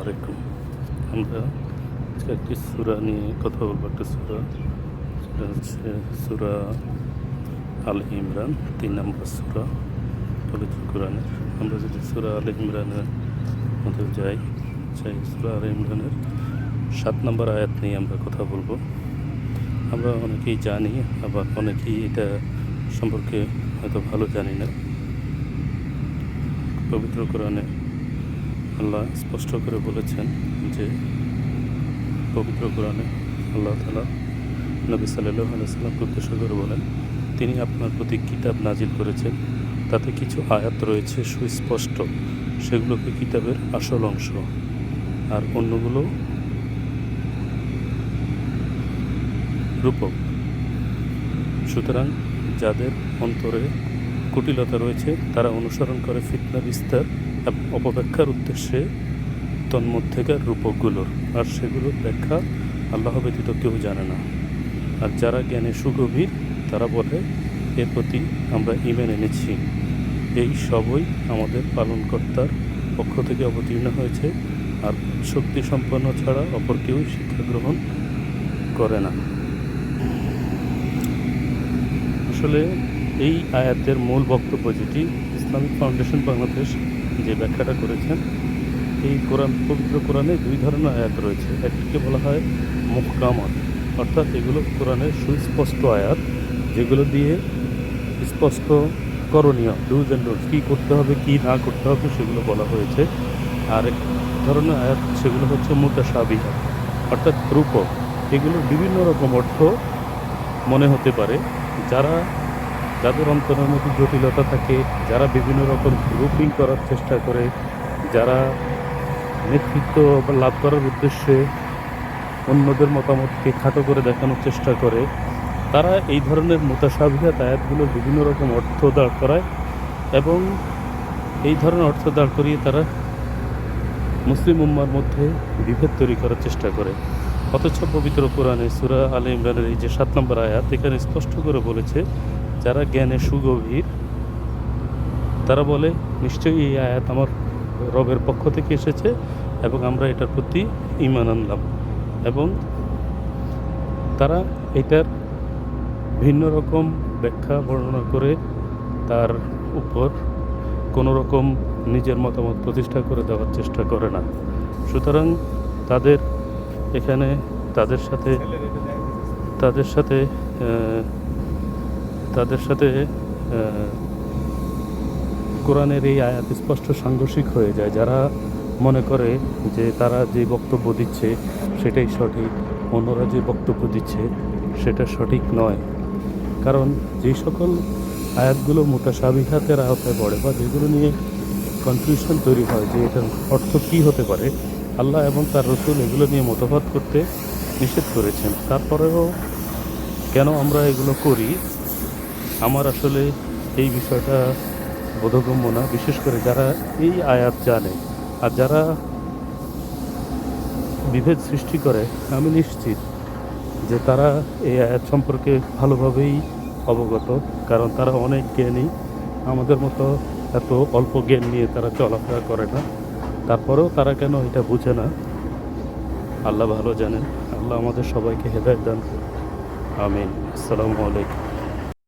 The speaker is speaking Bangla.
আলাইকুম। আমরা আজকে একটি সুরা নিয়ে কথা বলব, একটা সুরা। সেটা হচ্ছে সুরা আল ইমরান, তিন নম্বর সুরা, পবিত্র কোরআনের। আমরা যদি সুরা আল ইমরানের মধ্যে যাই, সেই সুরা আল ইমরানের সাত নম্বর আয়াত নিয়ে আমরা কথা বলব। আমরা অনেকেই জানি, আবার অনেকেই এটা সম্পর্কে হয়তো ভালো জানি না। পবিত্র কোরআনে আল্লাহ স্পষ্ট করে বলেছেন যে পবিত্র কোরআনে আল্লাহ তালা নবী সাল্লাহ আলাইসাল্লামকে উদ্দেশ্য করে বলেন, তিনি আপনার প্রতি কিতাব নাজিল করেছেন। তাতে কিছু আয়াত রয়েছে সুস্পষ্ট। সেগুলোকে কিতাবের আসল অংশ। আর অন্যগুলো রূপক। সুতরাং যাদের অন্তরে কুটিলতা রয়েছে, তারা অনুসরণ করে ফিতনা বিস্তার অপব্যাখ্যার উদ্দেশ্যে তন্মধ্যেকার রূপকগুলোর। আর সেগুলোর ব্যাখ্যা আল্লাহ ব্যতীত কেউ জানে না। আর যারা জ্ঞানে সুগভীর, তারা বলে এর প্রতি আমরা ইমেন এনেছি। এই সবই আমাদের পালনকর্তার পক্ষ থেকে অবতীর্ণ হয়েছে। আর শক্তি সম্পন্ন ছাড়া অপর কেউ শিক্ষা গ্রহণ করে না। আসলে এই আয়াতের মূল বক্তব্য যেটি, ইসলামিক ফাউন্ডেশন বাংলাদেশ যে ব্যাখ্যাটা করেছেন, এই কোরআন, পবিত্র কোরআনে দুই ধরনের আয়াত রয়েছে। একটিকে বলা হয় মুহকামত, অর্থাৎ এগুলো কোরআনের সুস্পষ্ট আয়াত, যেগুলো দিয়ে স্পষ্ট করণীয়। ডুজ অ্যান্ড ডোজ কী করতে হবে, কী না করতে হবে, সেগুলো বলা হয়েছে। আর এক ধরনের আয়াত, সেগুলো হচ্ছে মোতাসাবি অর্থাৎ রূপক। এগুলোর বিভিন্ন রকম অর্থ মনে হতে পারে। যারা যাদের অন্তরের মধ্যে জটিলতা থাকে, যারা বিভিন্ন রকম গ্রুপিং করার চেষ্টা করে, যারা নেতৃত্ব লাভ করার উদ্দেশ্যে অন্যদের মতামতকে খাটো করে দেখানোর চেষ্টা করে, তারা এই ধরনের মোতাসাবিহাত আয়াতগুলোর বিভিন্ন রকম অর্থ দাঁড় করায় এবং এই ধরনের অর্থ দাঁড় করিয়ে তারা মুসলিম উম্মার মধ্যে বিভেদ তৈরি করার চেষ্টা করে। অথচ পবিত্র কোরআনে সুরা আলী ইমরানের এই যে সাত নম্বর আয়াত, এখানে স্পষ্ট করে বলেছে যারা জ্ঞানে সুগভীর, তারা বলে, নিশ্চয়ই এই আয়াত আমার রবের পক্ষ থেকে এসেছে এবং আমরা এটার প্রতি ইমান আনলাম। এবং তারা এটার ভিন্ন রকম ব্যাখ্যা বর্ণনা করে তার উপর কোনো রকম নিজের মতামত প্রতিষ্ঠা করে দেওয়ার চেষ্টা করে না। সুতরাং তাদের এখানে, তাদের সাথে তাদের সাথে তাদের সাথে কোরআনের এই আয়াত স্পষ্ট সাংঘর্ষিক হয়ে যায়। যারা মনে করে যে তারা যে বক্তব্য দিচ্ছে সেটাই সঠিক, অন্যরা যে বক্তব্য দিচ্ছে সেটা সঠিক নয়। কারণ যেই সকল আয়াতগুলো মোটা মোটাসাবিহাতের আওতায় পড়ে বা যেগুলো নিয়ে কনফিউশন তৈরি হয় যে এটার অর্থ কী হতে পারে, আল্লাহ এবং তার রসুল এগুলো নিয়ে মতভাত করতে নিষেধ করেছেন। তারপরেও কেন আমরা এগুলো করি? আমার আসলে এই বিষয়টা বোধগম্য না। বিশেষ করে যারা এই আয়াত জানে আর যারা বিভেদ সৃষ্টি করে, আমি নিশ্চিত যে তারা এই আয়াত সম্পর্কে ভালোভাবেই অবগত, কারণ তারা অনেক জ্ঞানী। আমাদের মতো এত অল্প জ্ঞান নিয়ে তারা চলাফেরা করে না। তারপরেও তারা কেন এটা বুঝে না? আল্লাহ ভালো জানেন। আল্লাহ আমাদের সবাইকে হেদায়ত দান আমিন। আসসালামু আলাইকুম।